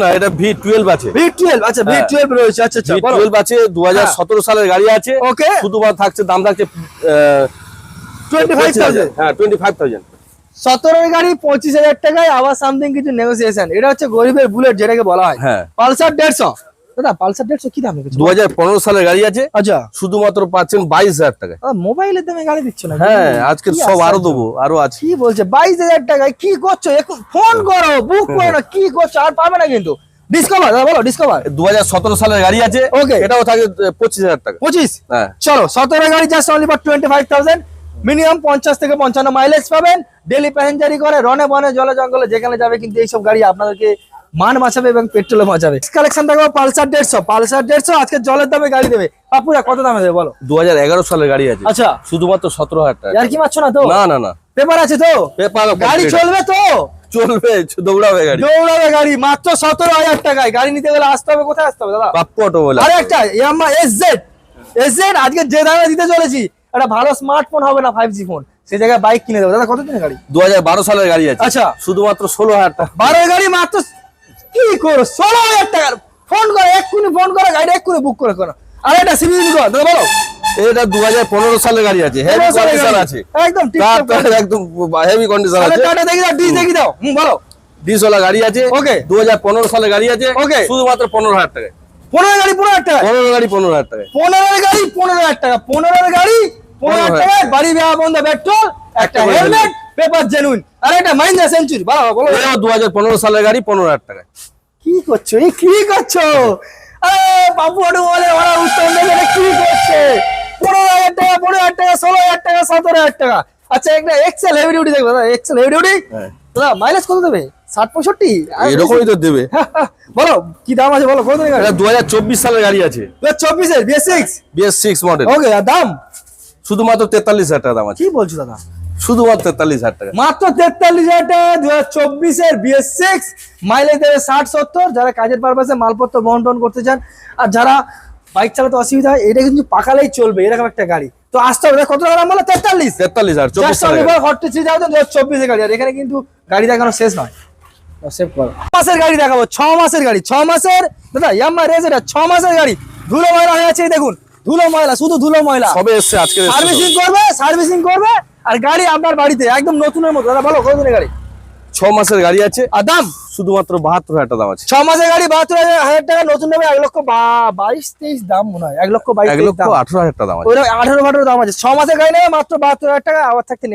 [SPEAKER 2] না এটা ভি টুয়েলভ আছে।
[SPEAKER 1] ভি টুয়েলভ আচ্ছা ভি
[SPEAKER 2] হ্যাঁ।
[SPEAKER 1] টুয়েলভ রয়েছে আচ্ছা আচ্ছা
[SPEAKER 2] ভি টুয়েলভ আছে দু হাজার সতেরো সালের গাড়ি আছে।
[SPEAKER 1] ওকে
[SPEAKER 2] শুধুমাত্র থাকছে দাম থাকছে
[SPEAKER 1] টোয়েন্টি ফাইভ থাউজেন্ড
[SPEAKER 2] হ্যাঁ টোয়েন্টি ফাইভ থাউজেন্ড
[SPEAKER 1] সতেরোর গাড়ি পঁচিশ হাজার টাকায় আবার সামথিং কিছু নেগোসিয়েশন এটা হচ্ছে গরিবের বুলেট যেটাকে বলা হয়।
[SPEAKER 2] হ্যাঁ।
[SPEAKER 1] পালসার দেড়শো। দাদা পালসার দেড়শো কি দাম
[SPEAKER 2] দু হাজার পনেরো সালের গাড়ি আছে।
[SPEAKER 1] আচ্ছা।
[SPEAKER 2] শুধুমাত্র পাচ্ছেন বাইশ হাজার টাকায়।
[SPEAKER 1] দাদা, মোবাইলের দামে গাড়ি দিচ্ছ না।
[SPEAKER 2] হ্যাঁ আজকের
[SPEAKER 1] কি
[SPEAKER 2] সব
[SPEAKER 1] আরও
[SPEAKER 2] দেবো আরও আছে।
[SPEAKER 1] কি বলছে? বাইশ হাজার টাকায় কি করছ? এখন ফোন করো বুক করো না কি করছ? আর পাবে না কিন্তু। ডিসকভার দাদা বলো ডিসকভার
[SPEAKER 2] দু হাজার সতেরো সালের গাড়ি আছে।
[SPEAKER 1] Okay.
[SPEAKER 2] এটাও থাকে পঁচিশ হাজার টাকা।
[SPEAKER 1] পঁচিশ?
[SPEAKER 2] হ্যাঁ।
[SPEAKER 1] চলো সতেরো গাড়ি just only for twenty five thousand minimum পঞ্চাশ থেকে পঞ্চান্ন মাইলেজ পাবেন। ডেলি প্যাসেঞ্জারি করে রনে বনে জলে জঙ্গলে যেখানে যাবে কিন্তু এইসব গাড়ি আপনাদেরকে মান বাঁচাবে এবং পেট্রোলে বাঁচাবে। কালেকশন থাকবে পালসার দেড়শো। পালসার দেড়শো আজকে জলের দামে গাড়ি দেবে। পাপুরা কত দামে দেবে বলো?
[SPEAKER 2] দু হাজার এগারো সালের গাড়ি আছে।
[SPEAKER 1] আচ্ছা।
[SPEAKER 2] শুধুমাত্র সতেরো হাজার টাকা।
[SPEAKER 1] আর কি মারছো না তো?
[SPEAKER 2] না না না।
[SPEAKER 1] পেপার আছে তো?
[SPEAKER 2] পেপার
[SPEAKER 1] গাড়ি চলবে তো?
[SPEAKER 2] চলবে দৌড়াবে গাড়ি।
[SPEAKER 1] দৌড়াবে গাড়ি মাত্র সতেরো হাজার টাকায়। গাড়ি নিতে গেলে আসতে হবে কোথায় আসতে হবে দাদা?
[SPEAKER 2] পাপ্পু অটো বলে
[SPEAKER 1] আরে একটা এস জেড এস জেড আজকে যে দামে দিতে চলেছি একটা ভালো স্মার্টফোন হবে না ফাইভ জি ফোন সেই জায়গায় বাইক কিনে দেবো। দাদা কত দিনের গাড়ি?
[SPEAKER 2] দু হাজার বারো সালের গাড়ি আছে।
[SPEAKER 1] আচ্ছা।
[SPEAKER 2] শুধুমাত্র ষোলো হাজার টাকা।
[SPEAKER 1] বারো গাড়ি মাত্র কি করো? ষোলো হাজার টাকার ফোন করে এক্ষুনি ফোন করে গাড়ি এক্ষুনি বুক করে করো আর একটা সিভিল দাদা বলো।
[SPEAKER 2] এটা দু হাজার পনেরো সালের গাড়ি আছে হেভি কন্ডিশন আছে।
[SPEAKER 1] একদম
[SPEAKER 2] একদম হেভি কন্ডিশন আছে।
[SPEAKER 1] দেখি দাও ডিস দেখি দাও। বলো।
[SPEAKER 2] ডিসওয়ালা গাড়ি আছে।
[SPEAKER 1] Okay.
[SPEAKER 2] দু হাজার পনেরো সালের গাড়ি আছে।
[SPEAKER 1] Okay.
[SPEAKER 2] শুধুমাত্র পনেরো হাজার টাকা
[SPEAKER 1] পনেরো গাড়ি পনেরো হাজার টাকা
[SPEAKER 2] পনেরো গাড়ি পনেরো হাজার টাকা
[SPEAKER 1] পনেরো গাড়ি পনেরো হাজার টাকা। পনেরো গাড়ি পনেরো হাজার টাকায় বাড়ি দেওয়া বন্ধ পেট্রোল একটা হেলমেট পেপার জেনুইন। আর একটা মাইন্ডা সেঞ্চুরি বলো বলো।
[SPEAKER 2] দু হাজার পনেরো সালের গাড়ি পনেরো হাজার টাকা
[SPEAKER 1] কি করছ? এই কি করছ? আরে বাবু অটো বলে ওরা উত্তর এটা কি করছে। পনেরো হাজার টাকা পনেরো হাজার টাকা ষোলো হাজার টাকা সতেরো হাজার টাকা। আচ্ছা একটা এক্সেল হেভি ডিউটি দেখবে এক্সেল হেভি ডিউটি
[SPEAKER 2] হ্যাঁ।
[SPEAKER 1] দাদা মাইলেজ কত দেবে? ষাট পঁয়ষট্টি?
[SPEAKER 2] এরকমই তো দেবে।
[SPEAKER 1] বলো কি দাম আছে বলো কত
[SPEAKER 2] দু হাজার চব্বিশ সালের গাড়ি আছে।
[SPEAKER 1] চব্বিশের BS six
[SPEAKER 2] BS six model
[SPEAKER 1] okay আর দাম?
[SPEAKER 2] শুধুমাত্র তেতাল্লিশ হাজার টাকা দাম আছে।
[SPEAKER 1] কি বলছো দাদা?
[SPEAKER 2] শুধুমাত্র তেতাল্লিশ হাজার টাকা।
[SPEAKER 1] মাত্র তেতাল্লিশ হাজার টাকা দু হাজার চব্বিশের বিএস সিক্স মাইলেজ দেবে ষাট সত্তর যারা কাজের পারপাসে মালপত্র বহন টহন করতে চান আর যারা বাইক চালাতে অসুবিধা হয় এটা কিন্তু পাকালেই চলবে এরকম একটা গাড়ি। তো আসতে হবে কত টাকা দাম বলো তেতাল্লিশ।
[SPEAKER 2] তেতাল্লিশ হাজার চব্বিশ
[SPEAKER 1] চব্বিশের গাড়ি আর এখানে কিন্তু গাড়ি দেখানো শেষ নয়। সেভ করো। ছ মাসের গাড়ি দেখাবো ছ মাসের গাড়ি ছ মাসের দাদা ইয়াম্মা রেস ছ মাসের গাড়ি। ধুলো ময়লা হয়ে আছে দেখুন ধুলো ময়লা শুধু ধুলো ময়লা।
[SPEAKER 2] সবে এসছে আজকে
[SPEAKER 1] সার্ভিসিং করবে সার্ভিসিং করবে আর গাড়ি আপনার বাড়িতে একদম নতুনের মতো। দাদা বলো কত গাড়ি?
[SPEAKER 2] ছ মাসের গাড়ি আছে।
[SPEAKER 1] আর দাম?
[SPEAKER 2] শুধুমাত্র বাহাত্তর হাজার টাকা দাম আছে।
[SPEAKER 1] ছ মাসের গাড়ি বাহাত্তর হাজার টাকা নতুন নেবে এক লক্ষ বা- বাইশ তেইশ দাম মনে হয় এক লক্ষ বাইশ
[SPEAKER 2] এক লক্ষ
[SPEAKER 1] দাম।
[SPEAKER 2] আঠারো হাজার টাকা দাম আছে।
[SPEAKER 1] আঠারো দাম আছে। ছ মাসের গাড়ি নেবে মাত্র বাহাত্তর হাজার টাকা আবার থাকতে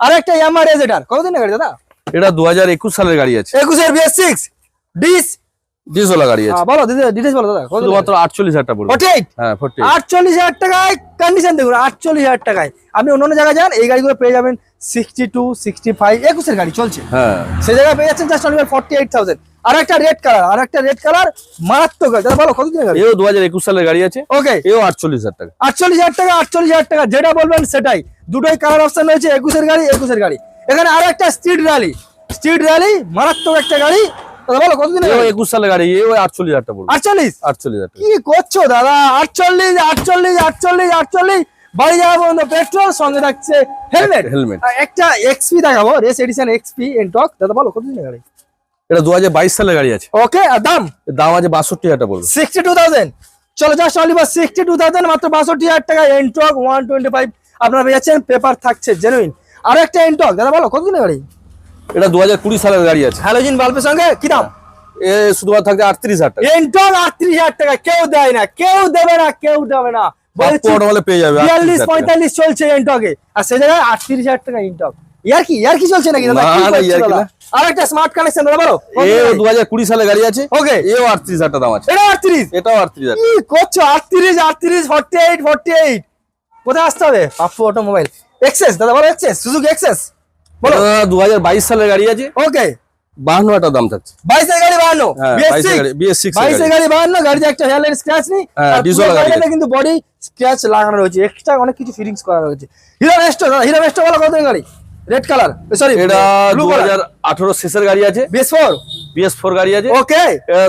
[SPEAKER 1] আর একটা রেজেটার কত দিনের গাড়ি দাদা?
[SPEAKER 2] এটা দু হাজার একুশ সালের গাড়ি আছে।
[SPEAKER 1] একুশের বিএস সিক্স ডিস।
[SPEAKER 2] ডিজওয়ালা গাড়ি আছে।
[SPEAKER 1] বলো দিদি ডিটেলস বলো দাদা কত
[SPEAKER 2] শুধুমাত্র আটচল্লিশ হাজার টাকা পড়বে। হ্যাঁ ফোর্টি
[SPEAKER 1] আটচল্লিশ হাজার টাকায় কন্ডিশন দেখুন আটচল্লিশ হাজার টাকায়। আপনি অন্য অন্য জায়গায় যান এই গাড়িগুলো পেয়ে যাবেন সিক্সটি টু সিক্সটি ফাইভ একুশের গাড়ি চলছে।
[SPEAKER 2] হ্যাঁ।
[SPEAKER 1] সেই জায়গায় পেয়ে যাচ্ছেন just only forty eight thousand আর একটা রেড কালার আর একটা রেড কালার মারাত্মক গাড়ি। দাদা বলো কত দিনের গাড়ি?
[SPEAKER 2] এও দু হাজার একুশ সালের গাড়ি আছে।
[SPEAKER 1] ওকে
[SPEAKER 2] এও আটচল্লিশ হাজার টাকা।
[SPEAKER 1] আটচল্লিশ হাজার টাকা আটচল্লিশ হাজার টাকা যেটা বলবেন সেটাই। দুটোই কালার অপশন রয়েছে একুশের গাড়ি একুশের গাড়ি। এখানে আরও একটা স্ট্রিট র্যালি। স্ট্রিট র্যালি মারাত্মক একটা গাড়ি। দাদা
[SPEAKER 2] একুশ সালের গাড়ি এও আটচল্লিশ হাজার
[SPEAKER 1] আটচল্লিশ?
[SPEAKER 2] আটচল্লিশ হাজার
[SPEAKER 1] কি করছ দাদা? আটচল্লিশ আটচল্লিশ আটচল্লিশ আটচল্লিশ। বাড়ি যাওয়া পর্যন্ত পেট্রোল সঙ্গে থাকছে হেলমেট।
[SPEAKER 2] helmet।
[SPEAKER 1] একটা এক্সপি দেখাবো রেস এডিশন এক্সপি এনটক দাদা বলো গাড়ি?
[SPEAKER 2] এটা দু হাজার বাইশ সালের গাড়ি আছে।
[SPEAKER 1] ওকে দাম?
[SPEAKER 2] দাম আছে বাষট্টি হাজার
[SPEAKER 1] সিক্সটি টু থাউজেন্ড চলো ফর সিক্সটি টু থাউজেন্ড মাত্র বাষট্টি হাজার টাকা। এনটক ওয়ান টোয়েন্টি ফাইভ আপনারা পেয়ে যাচ্ছেন পেপার থাকছে জেনুইন আর একটা এনটক দাদা বলো কত দিনের গাড়ি?
[SPEAKER 2] এটা দু হাজার কুড়ি সালের গাড়ি আছে।
[SPEAKER 1] হ্যালোজিন বাল্বের সঙ্গে? কি দাম?
[SPEAKER 2] এ শুধুমাত্র থাকছে আটত্রিশ হাজার টাকা।
[SPEAKER 1] এনটক আটত্রিশ হাজার টাকা কেউ দেয় না কেউ দেবে না কেউ দেবে না।
[SPEAKER 2] পেয়ে যাবে
[SPEAKER 1] বিয়াল্লিশ পঁয়তাল্লিশ চলছে ইনটকে আর সে জায়গায় আটত্রিশ হাজার টাকা ইয়ার কি ইয়ার কি চলছে নাকি দাদা। আর একটা স্মার্ট কানেকশন দাদা বলো
[SPEAKER 2] গাড়ি? আছে
[SPEAKER 1] ওকে
[SPEAKER 2] এও হাজার টাকা দাম আছে।
[SPEAKER 1] এটা আটত্রিশ?
[SPEAKER 2] এটাও
[SPEAKER 1] কি করছ? আটত্রিশ আটত্রিশ ফর্টি এইট ফর্টি এইট কোথায় আসতে হবে? পাপ্পু অটোমোবাইল। এক্সেস দাদা বলো এক্সেস সুজুকি এক্সেস বলো।
[SPEAKER 2] দু হাজার বাইশ সালের গাড়ি আছে।
[SPEAKER 1] ওকে
[SPEAKER 2] বাহান্ন হাজার টাকা দাম থাকছে।
[SPEAKER 1] বাইশের গাড়ি বাহান্ন।
[SPEAKER 2] হ্যাঁ,
[SPEAKER 1] BS6
[SPEAKER 2] বাইশের গাড়ি, BS6 এর গাড়ি।
[SPEAKER 1] গাড়ি বাহান্ন গাড়িতে একটা হেয়ারলাইন স্ক্র্যাচ নেই।
[SPEAKER 2] হ্যাঁ, গাড়ি
[SPEAKER 1] গাড়িতে কিন্তু বডি স্ক্র্যাচ লাগানো রয়েছে। এক্সট্রা অনেক কিছু ফিটিংস করা রয়েছে। হিরো দাদা হিরো ভেস্টো বলো কত গাড়ি? রেড কালার সরি
[SPEAKER 2] এটা দু হাজার আঠারো শেষের গাড়ি আছে।
[SPEAKER 1] বেস ফোর
[SPEAKER 2] বিএস ফোর গাড়ি আছে।
[SPEAKER 1] ওকে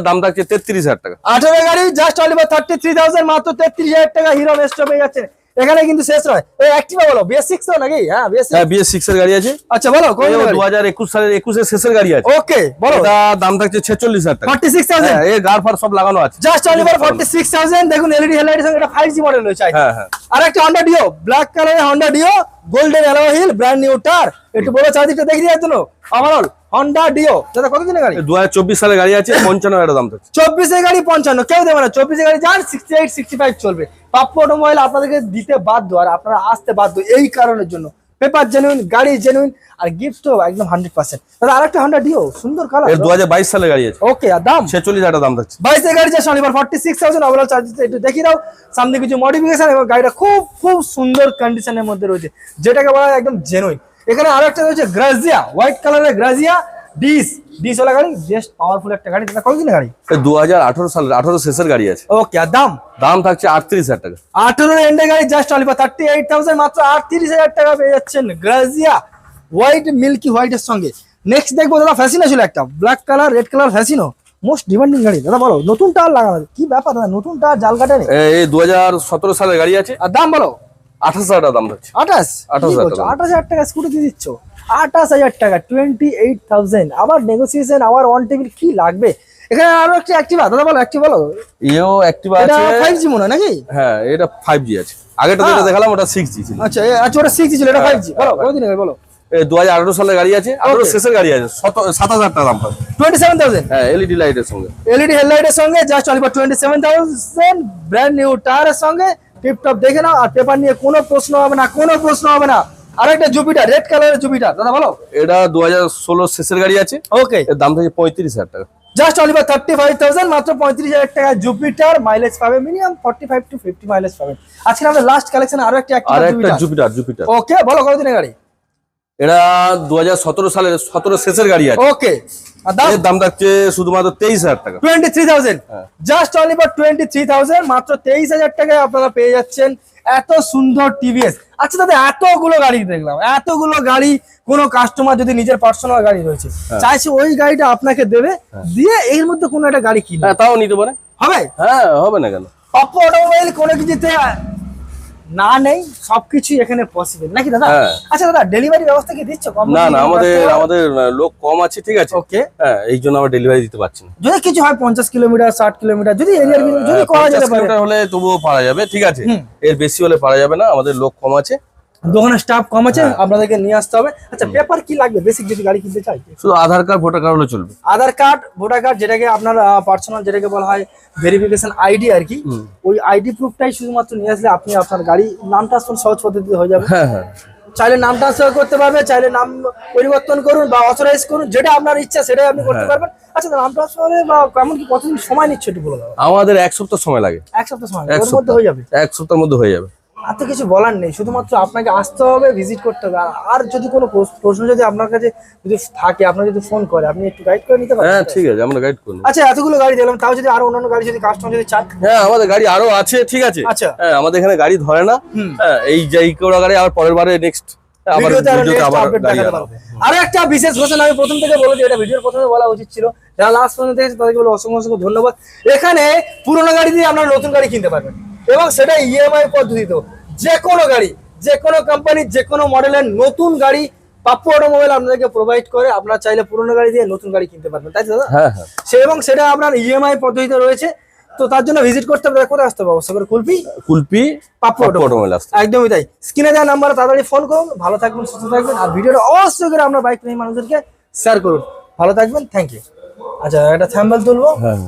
[SPEAKER 2] দাম থাকছে তেত্রিশ হাজার টাকা।
[SPEAKER 1] আঠারো গাড়ি just only for thirty three thousand মাত্র তেত্রিশ হাজার টাকা হিরো বেস্ট পেয়ে যাচ্ছেন। এখানে কিন্তু শেষ নয়। এই অ্যাক্টিভা বলো বিএস সিক্স তো নাকি? হ্যাঁ বিএস
[SPEAKER 2] হ্যাঁ বিএস সিক্স এর গাড়ি আছে।
[SPEAKER 1] আচ্ছা বলো কোন
[SPEAKER 2] দু হাজার একুশ সালের একুশের শেষের গাড়ি আছে।
[SPEAKER 1] ওকে বলো।
[SPEAKER 2] এটা দাম থাকছে ছেচল্লিশ হাজার টাকা।
[SPEAKER 1] ফর্টি সিক্স থাউজেন্ড
[SPEAKER 2] হ্যাঁ এই গার ফার সব লাগানো আছে।
[SPEAKER 1] Just only for forty six thousand দেখুন এলইডি হেডলাইটের সঙ্গে এটা ফাইভ জি মডেল রয়েছে
[SPEAKER 2] হ্যাঁ হ্যাঁ।
[SPEAKER 1] আর একটা হন্ডা ডিও ব্ল্যাক কালারের Honda Dio golden alloy wheel brand new টার একটু বড় চারিদিকটা দেখে দেওয়ার জন্য আমারল হন্ডা ডিও দাদা কত দিনের গাড়ি?
[SPEAKER 2] দু হাজার চব্বিশ সালের গাড়ি আছে পঞ্চান্ন হাজার দাম থাকছে।
[SPEAKER 1] গাড়ি পঞ্চান্ন কেউ দেবে না। চব্বিশে গাড়ি যান সিক্সটি এইট সিক্সটি ফাইভ চলবে অটোমোবাইল আপনাদেরকে দিতে বাধ্য আর আপনারা আসতে বাধ্য এই কারণের জন্য। পেপার জেনুইন গাড়ি জেনুইন আর গিফটও একদম হান্ড্রেড পার্সেন্ট দাদা আরেকটা হন্ডা ডিও সুন্দর কালার
[SPEAKER 2] দু হাজার বাইশ সালের গাড়ি আছে।
[SPEAKER 1] ওকে আর দাম?
[SPEAKER 2] ছেচল্লিশ হাজার দাম থাকছে।
[SPEAKER 1] বাইশের গাড়ি যা শনিবার forty six thousand overall charges একটু দেখিয়ে দাও। সামনে কিছু মডিফিকেশন এবং গাড়িটা খুব খুব সুন্দর কন্ডিশনের মধ্যে রয়েছে যেটাকে বলা হয় একদম জেনুইন এখানে আরও একটা রয়েছে গ্রাজিয়া হোয়াইট কালারের গ্রাজিয়া ডিস ডিস ওলা গাড়ি বেস্ট পাওয়ারফুল একটা গাড়ি। দাদা কতদিনের গাড়ি?
[SPEAKER 2] দু হাজার আঠারো সালের আঠারো শেষের গাড়ি আছে।
[SPEAKER 1] ওকে আর দাম?
[SPEAKER 2] দাম থাকছে আটত্রিশ হাজার টাকা।
[SPEAKER 1] আঠারো এন্ডে গাড়ি just only thirty eight thousand মাত্র আটত্রিশ হাজার টাকা পেয়ে যাচ্ছেন গ্রাজিয়া হোয়াইট মিল্কি হোয়াইটের সঙ্গে। নেক্সট দেখব দাদা ফ্যাসিনো ছিল একটা। Black colour red colour Fascino most demanding গাড়ি। দাদা বলো নতুন টায়ার লাগানো কি ব্যাপার দাদা নতুন টায়ার জাল কাটেনি
[SPEAKER 2] এই দু হাজার সতেরো সালের গাড়ি আছে।
[SPEAKER 1] আর দাম বলো।
[SPEAKER 2] আঠাশ হাজার টাকা দাম থাকছে
[SPEAKER 1] আঠাশ?
[SPEAKER 2] আঠাশ হাজার টাকা।
[SPEAKER 1] স্কুটি দিয়ে দিচ্ছ? আঠাশ হাজার টাকা টোয়েন্টি এইট থাউজেন্ড আবার নেগোসিয়েশন আবার টেবিল কি লাগবে? এখানে আরও একটা অ্যাক্টিভা দাদা বলো অ্যাক্টিভ বলো।
[SPEAKER 2] ইও অ্যাক্টিভা আছে।
[SPEAKER 1] ফাইভ জি মনে হয় নাকি?
[SPEAKER 2] হ্যাঁ এটা ফাইভ জি আছে। আগেটা যেটা
[SPEAKER 1] হ্যাঁ।
[SPEAKER 2] দেখালাম ওটা সিক্স জি ছিল।
[SPEAKER 1] আচ্ছা আচ্ছা ওটা সিক্স জি ছিল এটা ফাইভ জি বলো কতদিন আগে বলো।
[SPEAKER 2] দু হাজার আঠারো সালের গাড়ি আছে আঠারো
[SPEAKER 1] Okay.
[SPEAKER 2] শেষের গাড়ি আছে সাত হাজার টাকা দাম পাবে
[SPEAKER 1] টোয়েন্টি সেভেন থাউজেন্ড
[SPEAKER 2] হ্যাঁ এলইডি লাইটের সঙ্গে।
[SPEAKER 1] এলইডি হেডলাইটের সঙ্গে just only for twenty seven thousand brand new টায়ারের সঙ্গে টিপটপ দেখে নাও আর পেপার নিয়ে কোনো প্রশ্ন হবে না কোনো প্রশ্ন হবে না। আরেকটা জুপিটার রেড কালারের জুপিটার দাদা বলো।
[SPEAKER 2] এটা দু হাজার ষোলো শেষের গাড়ি আছে।
[SPEAKER 1] ওকে
[SPEAKER 2] এর দাম থাকে পঁয়ত্রিশ হাজার টাকা।
[SPEAKER 1] Just only thirty five thousand মাত্র পঁয়ত্রিশ হাজার টাকা জুপিটার মাইলেজ পাবে minimum forty five to fifty mileage পাবে। আজকে আমাদের লাস্ট কালেকশন আরও একটা
[SPEAKER 2] আর একটা
[SPEAKER 1] জুপিটার।
[SPEAKER 2] Jupiter Jupiter.
[SPEAKER 1] ওকে বলো কতদিনের গাড়ি?
[SPEAKER 2] এটা দু সালের সতেরো শেষের গাড়ি আছে।
[SPEAKER 1] ওকে আর দাম?
[SPEAKER 2] এর দাম থাকছে শুধুমাত্র তেইশ হাজার টাকা।
[SPEAKER 1] Twenty three thousand just only for twenty three thousand মাত্র তেইশ হাজার টাকায় আপনারা পেয়ে যাচ্ছেন এত সুন্দর টিভিএস আচ্ছা দাদা এতগুলো গাড়ি দেখলাম এতগুলো গাড়ি কোনো কাস্টমার যদি নিজের পার্সোনাল গাড়ি রয়েছে চাইছে ওই গাড়িটা আপনাকে দেবে দিয়ে এর মধ্যে কোনো একটা গাড়ি কিনবে।
[SPEAKER 2] হ্যাঁ তাও নিতে পারে।
[SPEAKER 1] হবে?
[SPEAKER 2] হ্যাঁ হবে না কেন?
[SPEAKER 1] অপো অটোমোবাইল কোনো কিছুতে না নেই সবকিছু এখানে পসিবল নাকি দাদা?
[SPEAKER 2] হ্যাঁ।
[SPEAKER 1] আচ্ছা দাদা ডেলিভারি ব্যবস্থা কি দিচ্ছ? কম
[SPEAKER 2] না না আমাদের আমাদের লোক কম আছে ঠিক আছে।
[SPEAKER 1] ওকে
[SPEAKER 2] হ্যাঁ এই জন্য আমরা ডেলিভারি দিতে পারছি না।
[SPEAKER 1] যদি কিছু হয় পঞ্চাশ কিলোমিটার ষাট কিলোমিটার যদি এরিয়ার যদি
[SPEAKER 2] হ্যাঁ,
[SPEAKER 1] করা যেতে পারে।
[SPEAKER 2] হলে তবুও পারা যাবে ঠিক আছে। এর বেশি হলে পারা যাবে না আমাদের লোক কম আছে।
[SPEAKER 1] দোকানের স্টাফ কম আছে
[SPEAKER 2] হ্যাঁ।
[SPEAKER 1] আপনাদেরকে নিয়ে আসতে হবে। আচ্ছা পেপার কি লাগবে? বেসিক যদি গাড়ি কিনতে চাই?
[SPEAKER 2] শুধু আধার কার্ড ভোটার কার্ড হলে চলবে।
[SPEAKER 1] আধার কার্ড ভোটার কার্ড যেটাকে আপনার পার্সোনাল যেটাকে বলা হয় ভেরিফিকেশন আইডি আর কি ওই আইডি প্রুফটাই শুধুমাত্র নিয়ে আসলে আপনি আপনার গাড়ি নাম ট্রান্সফার সহজ পদ্ধতিতে হয়ে যাবে।
[SPEAKER 2] হ্যাঁ হ্যাঁ।
[SPEAKER 1] চাইলে নাম ট্রান্সফার করতে পারবে চাইলে নাম পরিবর্তন করুন বা অথরাইজ করুন যেটা আপনার ইচ্ছা সেটাই আপনি করতে
[SPEAKER 2] হ্যাঁ।
[SPEAKER 1] পারবেন। আচ্ছা নাম ট্রান্সফারে বা কেমন কি কতদিন সময় নিচ্ছে একটু বলে দাও।
[SPEAKER 2] আমাদের এক সপ্তাহ সময় লাগে।
[SPEAKER 1] এক সপ্তাহ সময়
[SPEAKER 2] এক
[SPEAKER 1] মধ্যে
[SPEAKER 2] সপ্তাহ।
[SPEAKER 1] হয়ে যাবে।
[SPEAKER 2] এক সপ্তাহের মধ্যে হয়ে যাবে।
[SPEAKER 1] আর তো কিছু বলার নেই শুধুমাত্র আপনাকে আসতে হবে ভিজিট করতে হবে। আর- যদি কোনো প্রশ্ন যদি আপনার কাছে যদি থাকে আপনার যদি ফোন করে আপনি একটু গাইড করে নিতে পারেন?
[SPEAKER 2] হ্যাঁ ঠিক আছে আমরা গাইড করব
[SPEAKER 1] আচ্ছা এতগুলো গাড়ি দিলাম তাও যদি আরও অন্যান্য গাড়ি যদি কাস্টমার যদি চান?
[SPEAKER 2] হ্যাঁ আমাদের গাড়ি আরও আছে ঠিক আছে।
[SPEAKER 1] আচ্ছা।
[SPEAKER 2] হ্যাঁ আমাদের এখানে গাড়ি ধরে না। হ্যাঁ এই যে এই করা গাড়ি আবার পরের বারে নেক্সট আবার
[SPEAKER 1] ভিডিওতে আরও একটা বিশেষ ঘোষণা আমি প্রথম থেকে বলে এটা ভিডিওর প্রথমে বলা উচিত ছিল। যারা লাস্ট পর্যন্ত দেখেছে তাদেরকে বলে অসংখ্য অসংখ্য ধন্যবাদ। এখানে পুরোনো গাড়ি দিয়ে আপনারা নতুন গাড়ি কিনতে পারবেন। এবং সেটা ইএমআই পদ্ধতিতে। যে কোনো গাড়ি যে কোনো কোম্পানির যে কোনো মডেলের নতুন গাড়ি পাপ্পু অটোমোবাইল আপনাদেরকে প্রোভাইড করে আপনারা চাইলে পুরোনো গাড়ি দিয়ে নতুন গাড়ি কিনতে পারবেন তাই তো দাদা?
[SPEAKER 2] হ্যাঁ হ্যাঁ।
[SPEAKER 1] সে এবং সেটা আপনার ইএমআই পদ্ধতিতে রয়েছে তো তার জন্য ভিজিট করতে হবে কোথায় আসতে হবে? অবশ্য করে কুলপি?
[SPEAKER 2] কুলপি
[SPEAKER 1] পাপ্পু অটো
[SPEAKER 2] অটোমোবাইল
[SPEAKER 1] একদমই তাই। স্ক্রিনে দেওয়া নাম্বারে তাড়াতাড়ি ফোন করুন ভালো থাকবেন সুস্থ থাকবেন আর ভিডিওটা অবশ্যই করে আপনার বাইক প্রেমী মানুষদেরকে শেয়ার করুন। ভালো থাকবেন থ্যাংক ইউ আচ্ছা একটা থ্যাম্বেল তুলবো?
[SPEAKER 2] হ্যাঁ।